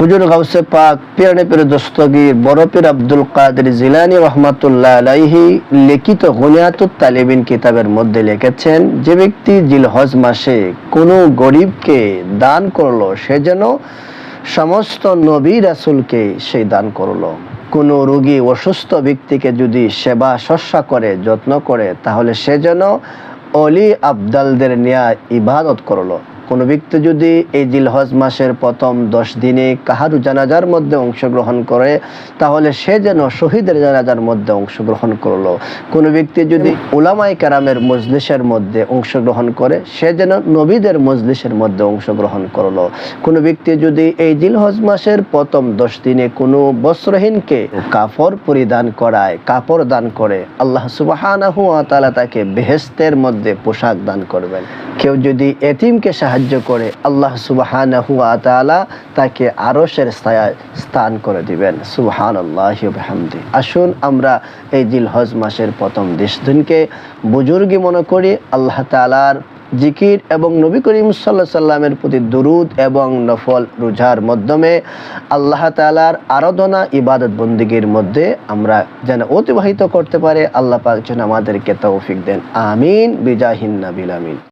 হুজুর গাউসে পাক পিরানে পীর দস্তগীর বড় পীর আব্দুল কাদের জিলানি রহমাতুল্লাহ আলাইহি লিখিত গুনিয়াতুত তালিবিন কিতাবের মধ্যে লিখেছেন, যে ব্যক্তি জিলহজ মাসে কোনো গরিবকে দান করল, সে যেন সমস্ত নবী রাসুলকে সেই দান করল। কোনো রোগী অসুস্থ ব্যক্তিকে যদি সেবা শস্যা করে, যত্ন করে, তাহলে সে যেন অলি আবদালদের নেয়া ইবাদত করল। কোনো ব্যক্তি যদি এই জিলহজ মাসের প্রথম দশ দিনে কাহারু জানাজার মধ্যে অংশগ্রহণ করে, তাহলে সে যেন শহীদের জানাজার মধ্যে অংশগ্রহণ করল। কোনো ব্যক্তি যদি উলামাই কারামের মজলিসের মধ্যে অংশগ্রহণ করে, সে যেন নবীদের মজলিসের মধ্যে অংশগ্রহণ করল। কোনো ব্যক্তি যদি এই জিলহজ মাসের প্রথম দশ দিনে কোনো বস্ত্রহীনকে কাপড় পরিধান করায়, কাপড় দান করে, আল্লাহ তাআলা তাকে বেহেস্তের মধ্যে পোশাক দান করবেন। কেউ যদি এতিমকে সাহায্য করে আল্লাহ সুবাহানাহু তাআলা তাকে আরসের স্থান করে দিবেন। সুবহান আল্লাহ আসুন আমরা এই জিলহজ মাসের প্রথম দেশ দিনকে বুজুর্গি মনে করি, আল্লাহ তাআলার জিকির এবং নবী করিম সাল্লাহ সাল্লামের প্রতি দুরুদ এবং নফল রোজার মাধ্যমে আল্লাহ তালার আরাধনা ইবাদত বন্দিগির মধ্যে আমরা যেন অতিবাহিত করতে পারে, আল্লাহ পাক যেন আমাদেরকে তৌফিক দেন। আমিন। বিজাহিন নাবিল আমিন।